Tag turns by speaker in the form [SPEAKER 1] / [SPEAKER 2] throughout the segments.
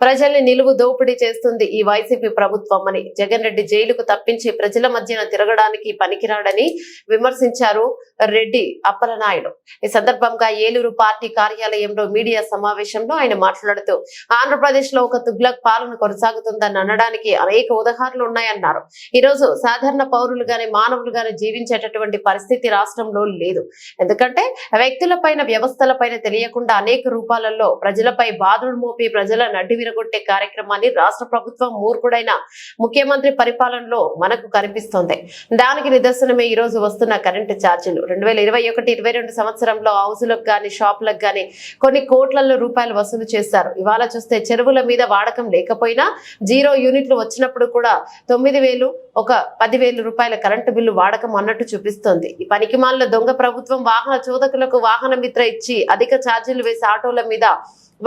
[SPEAKER 1] ప్రజల్ని నిలువు దోపిడీ చేస్తుంది ఈ వైసీపీ ప్రభుత్వం అని. జగన్ రెడ్డి జైలుకు తప్పించి ప్రజల మధ్యన తిరగడానికి పనికిరాడని విమర్శించారు రెడ్డి అప్పలనాయుడు. ఈ సందర్భంగా ఏలూరు పార్టీ కార్యాలయంలో మీడియా సమావేశంలో ఆయన మాట్లాడుతూ ఆంధ్రప్రదేశ్లో ఒక తుగ్లక్ పాలన కొనసాగుతుందని అనడానికి అనేక ఉదాహరణలు ఉన్నాయన్నారు. ఈ రోజు సాధారణ పౌరులు గాని మానవులు గాని జీవించేటటువంటి పరిస్థితి రాష్ట్రంలో లేదు. ఎందుకంటే వ్యక్తుల పైన వ్యవస్థల పైన తెలియకుండా అనేక రూపాలలో ప్రజలపై బాధుడు మోపి ప్రజల నడ్డి విరగొట్టే కార్యక్రమాన్ని రాష్ట్ర ప్రభుత్వం మూర్ఖుడైన ముఖ్యమంత్రి పరిపాలనలో మనకు కనిపిస్తోంది. దానికి నిదర్శనమే ఈ రోజు వస్తున్న కరెంటు ఛార్జీలు. రెండు వేల ఇరవై ఒకటి ఇరవై రెండు సంవత్సరంలో హౌసులకు కానీ షాపులకు కానీ కొన్ని కోట్లలో రూపాయలు వసూలు చేశారు. ఇవాళ చూస్తే చెరువుల మీద వాడకం లేకపోయినా జీరో యూనిట్లు వచ్చినప్పుడు కూడా తొమ్మిది వేలు ఒక పదివేల రూపాయల కరెంటు బిల్లు వాడకం అన్నట్టు చూపిస్తోంది. ఈ పనికిమాల దొంగ ప్రభుత్వం వాహన చోదకులకు వాహన మిత్ర ఇచ్చి అధిక ఛార్జీలు వేసి ఆటోల మీద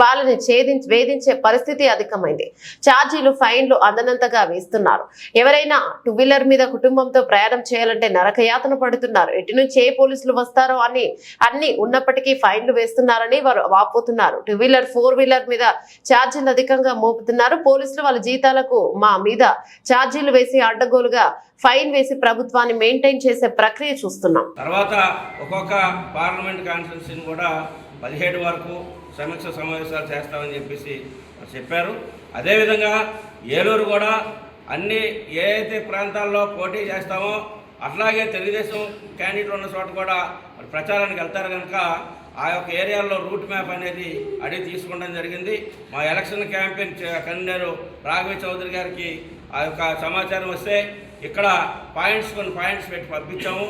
[SPEAKER 1] వాళ్ళని ఛేదించి వేధించే పరిస్థితి అధికమైంది. ఛార్జీలు ఫైన్లు అందనంతగా వేస్తున్నారు. ఎవరైనా టూ వీలర్ మీద కుటుంబంతో ప్రయాణం చేయాలంటే నరకయాతన పడుతున్నారు. ఎటు నుంచి ఏ పోలీసులు వస్తారో అని అన్ని ఉన్నప్పటికీ ఫైన్లు వేస్తున్నారని వారు వాపోతున్నారు. టూ వీలర్ ఫోర్ వీలర్ మీద ఛార్జీలు అధికంగా మోపుతున్నారు. పోలీసులు వాళ్ళ జీతాలకు మా మీద ఛార్జీలు వేసి అడ్డగోలుగా ఫైన్ వేసి ప్రభుత్వాన్ని మెయింటైన్ చేసే ప్రక్రియ చూస్తున్నాం.
[SPEAKER 2] తర్వాత ఒక్కొక్క పార్లమెంట్ కాన్స్టిట్యున్సీని కూడా పదిహేడు వరకు సమీక్ష సమావేశాలు చేస్తామని చెప్పేసి చెప్పారు. అదేవిధంగా ఏలూరు కూడా అన్ని ఏ అయితే ప్రాంతాల్లో పోటీ చేస్తామో అట్లాగే తెలుగుదేశం క్యాండిడేట్ ఉన్న చోట కూడా ప్రచారానికి వెళ్తారు కనుక ఆ యొక్క ఏరియాలో రూట్ మ్యాప్ అనేది అడిగి తీసుకోవడం జరిగింది. మా election campaign convener Raghava Chowdary గారికి ఆ యొక్క సమాచారం వస్తే ఇక్కడ పాయింట్స్ కొన్ని పాయింట్స్ పెట్టి పంపించాము.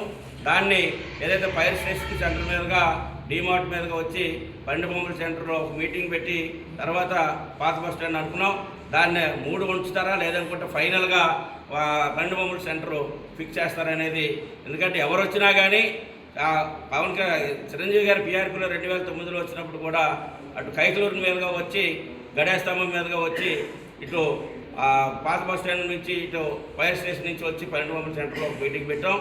[SPEAKER 2] దాన్ని ఏదైతే ఫైర్ స్టేషన్ సెంటర్ మీదుగా డీమార్ట్ మీదగా వచ్చి బండి బొమ్మల సెంటర్లో ఒక మీటింగ్ పెట్టి తర్వాత పాత బస్ స్టాండ్ అనుకున్నాం. దాన్ని మూడు ఉంచుతారా లేదనుకుంటే ఫైనల్గా ఆ, బొమ్మల సెంటర్ ఫిక్స్ చేస్తారనేది. ఎందుకంటే ఎవరు వచ్చినా కానీ పవన్ చిరంజీవి గారు పీఆర్పీలో రెండు వేల తొమ్మిదిలో వచ్చినప్పుడు కూడా అటు కైకలూరు మీదుగా వచ్చి గడేస్తంభం మీదుగా వచ్చి ఇటు పాత బస్ స్టాండ్ నుంచి ఇటు ఫైర్ స్టేషన్ నుంచి వచ్చి పన్నెండు వందల సెంటర్లో ఒక మీటింగ్ పెట్టాం.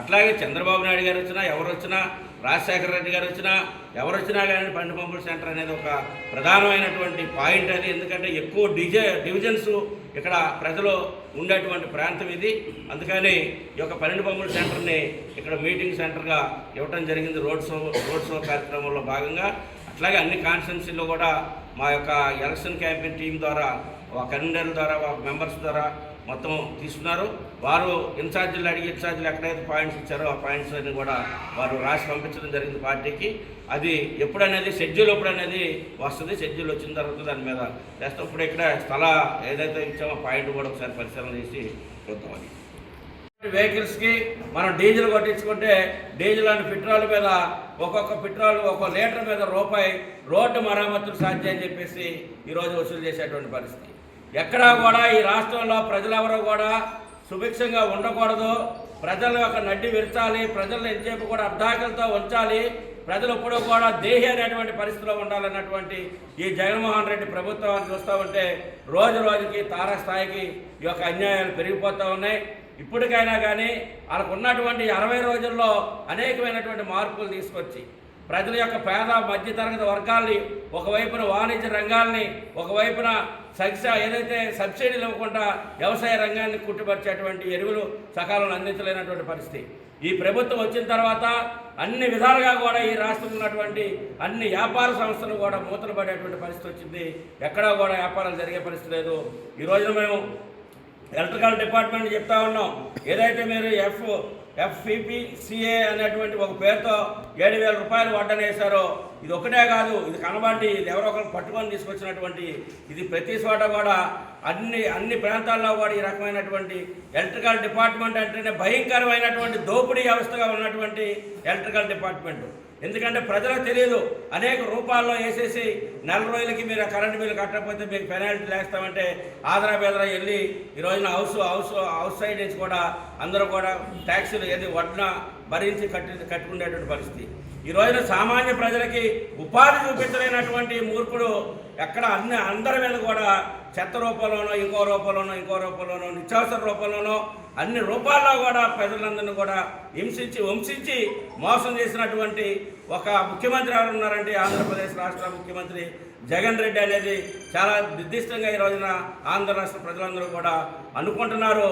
[SPEAKER 2] అట్లాగే చంద్రబాబు నాయుడు గారు వచ్చినా ఎవరు వచ్చినా రాజశేఖర రెడ్డి గారు వచ్చినా ఎవరు వచ్చినా కానీ పండు పంపుల సెంటర్ అనేది ఒక ప్రధానమైనటువంటి పాయింట్ అది. ఎందుకంటే ఎక్కువ డిజే డివిజన్స్ ఇక్కడ ప్రజలు ఉండేటువంటి ప్రాంతం ఇది. అందుకని ఈ యొక్క పన్నెండు పంపుల సెంటర్ని ఇక్కడ మీటింగ్ సెంటర్గా ఇవ్వటం జరిగింది రోడ్ షో రోడ్ షో కార్యక్రమంలో భాగంగా. అట్లాగే అన్ని కాన్స్టిట్యున్సీల్లో కూడా మా యొక్క ఎలక్షన్ క్యాంపెయిన్ టీం ద్వారా కన్వీనర్ ద్వారా మెంబర్స్ ద్వారా మొత్తం తీసుకున్నారు. వారు ఇన్ఛార్జీలు అడిగి ఇన్ఛార్జీలు ఎక్కడైతే పాయింట్స్ ఇచ్చారో ఆ పాయింట్స్ అన్ని కూడా వారు రాసి పంపించడం జరిగింది పార్టీకి. అది ఎప్పుడనేది షెడ్యూల్ ఎప్పుడనేది వస్తుంది. షెడ్యూల్ వచ్చిన తర్వాత దాని మీద చేస్తాం. ఇప్పుడు ఇక్కడ స్థల ఏదైతే ఇచ్చామో పాయింట్ కూడా ఒకసారి పరిశీలన చేసి చూద్దామని వెహికల్స్కి మనం డీజిల్ కొట్టించుకుంటే డీజిల్ అండ్ పెట్రోల్ మీద ఒక్కొక్క పెట్రోల్ ఒక్కొక్క లీటర్ మీద రూపాయి రోడ్డు మరమ్మతులు సాధ్యం అని చెప్పేసి ఈరోజు వసూలు చేసేటువంటి పరిస్థితి. ఎక్కడా కూడా ఈ రాష్ట్రంలో ప్రజలెవరూ కూడా సుభిక్షంగా ఉండకూడదు. ప్రజల యొక్క నడ్డి విరచాలి ప్రజలను ఎంతసేపు కూడా అర్ధాకలతో ఉంచాలి ప్రజలు ఎప్పుడూ కూడా దేహి అనేటువంటి పరిస్థితిలో ఉండాలన్నటువంటి ఈ జగన్మోహన్ రెడ్డి ప్రభుత్వాన్ని చూస్తూ ఉంటే రోజు రోజుకి తారస్థాయికి ఈ యొక్క అన్యాయాలు పెరిగిపోతూ ఉన్నాయి. ఇప్పటికైనా కానీ వాళ్ళకు ఉన్నటువంటి అరవై రోజుల్లో అనేకమైనటువంటి మార్పులు తీసుకొచ్చి ప్రజల యొక్క పేద మధ్యతరగతి వర్గాల్ని ఒకవైపున వాణిజ్య రంగాల్ని ఒకవైపున సబ్స ఏదైతే సబ్సిడీలు ఇవ్వకుండా వ్యవసాయ రంగాన్ని కుట్టుపరిచేటువంటి ఎరువులు సకాలంలో అందించలేనటువంటి పరిస్థితి. ఈ ప్రభుత్వం వచ్చిన తర్వాత అన్ని విధాలుగా కూడా ఈ రాష్ట్రంలో ఉన్నటువంటి అన్ని వ్యాపార సంస్థలు కూడా మూతలు పడేటువంటి పరిస్థితి వచ్చింది. ఎక్కడా కూడా వ్యాపారాలు జరిగే పరిస్థితి లేదు. ఈ రోజున మేము ఎలక్ట్రికల్ డిపార్ట్మెంట్ చెప్తా ఉన్నాం. ఏదైతే మీరు ఎఫ్ ఎఫ్పిపిసిఏ అనేటువంటి ఒక పేరుతో ఏడు వేల రూపాయలు వడ్డన వేశారో ఇది ఒకటే కాదు ఇది కనబడి ఇది ఎవరో ఒకరు పట్టుకొని తీసుకొచ్చినటువంటి ఇది ప్రతి చోట కూడా అన్ని అన్ని ప్రాంతాల్లో కూడా ఈ రకమైనటువంటి ఎలక్ట్రికల్ డిపార్ట్మెంట్ అంటేనే భయంకరమైనటువంటి దోపిడీ వ్యవస్థగా ఉన్నటువంటి ఎలక్ట్రికల్ డిపార్ట్మెంట్. ఎందుకంటే ప్రజలకు తెలియదు. అనేక రూపాల్లో వేసేసి నెల రోజులకి మీరు ఆ కరెంటు బిల్లు కట్టకపోతే మీకు పెనాల్టీ లేస్తామంటే ఆదరా బెదరా వెళ్ళి ఈ రోజున హౌస్ హౌస్ హౌస్ సైడ్ నుంచి కూడా అందరూ కూడా ట్యాక్సీలు ఏది వడ్న భరించి కట్టి కట్టుకునేటువంటి పరిస్థితి. ఈ రోజున సామాన్య ప్రజలకి ఉపాధి చూపించలేనటువంటి మూర్ఖుడు ఎక్కడ అన్ని అందరి మీద కూడా చెత్త రూపంలోనో ఇంకో రూపంలోనో ఇంకో రూపంలోనో నిత్యావసర రూపంలోనో అన్ని రూపాల్లో కూడా ప్రజలందరినీ కూడా హింసించి వంశించి మోసం చేసినటువంటి ఒక ముఖ్యమంత్రి ఎవరు ఉన్నారంటే ఆంధ్రప్రదేశ్ రాష్ట్ర ముఖ్యమంత్రి జగన్ రెడ్డి అనేది చాలా నిర్దిష్టంగా ఈ రోజున ఆంధ్ర రాష్ట్ర ప్రజలందరూ కూడా అనుకుంటున్నారు.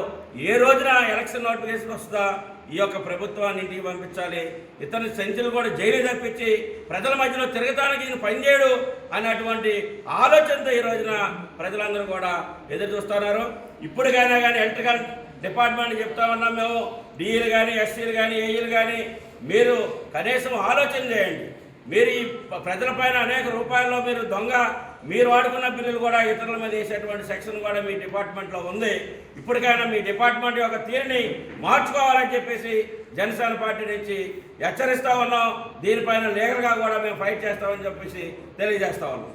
[SPEAKER 2] ఏ రోజున ఎలక్షన్ నోటిఫికేషన్ వస్తుందా? ఈ యొక్క ప్రభుత్వాన్ని ఇంటికి పంపించాలి. ఇతని సెంచులు కూడా జైలు తప్పించి ప్రజల మధ్యలో తిరగటానికి ఈయన పనిచేయడు అనేటువంటి ఆలోచనతో ఈ రోజున ప్రజలందరూ కూడా ఎదురు చూస్తున్నారు. ఇప్పటికైనా కానీ ఎలక్ట్రికల్ డిపార్ట్మెంట్ చెప్తా ఉన్నాం మేము. డిఈలు కానీ ఎస్సీలు కానీ ఏఈలు కానీ మీరు కనీసం ఆలోచన చేయండి. మీరు ఈ ప్రజల ప్రజలపైన అనేక రూపాయల్లో మీరు దొంగ మీరు వాడుకున్న బిల్లులు కూడా ఇతరుల మీద వేసేటువంటి సెక్షన్ కూడా మీ డిపార్ట్మెంట్లో ఉంది. ఇప్పటికైనా మీ డిపార్ట్మెంట్ యొక్క తీరుని మార్చుకోవాలని చెప్పేసి జనసేన పార్టీ నుంచి హెచ్చరిస్తా ఉన్నాం. దీనిపైన లీగల్గా కూడా మేము ఫైట్ చేస్తామని చెప్పేసి తెలియజేస్తూ ఉన్నాం.